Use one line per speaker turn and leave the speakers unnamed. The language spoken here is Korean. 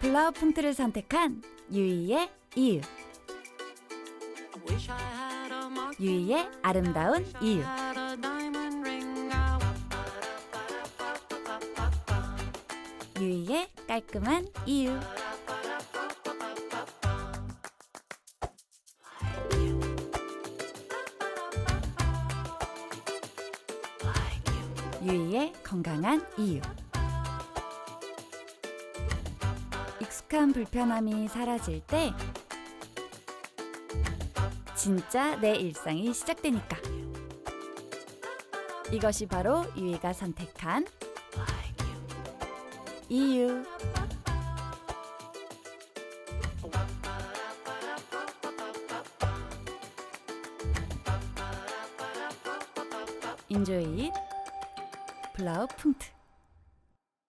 블라우 punk트를 선택한 유이의 이유. 유이의 아름다운 이유. 유이의 깔끔한 이유. 유이의 건강한 이유. 익숙한 불편함이 사라질 때 진짜 내 일상이 시작되니까. 이것이 바로 유이가 선택한 이유. 인조이 블라우 punk트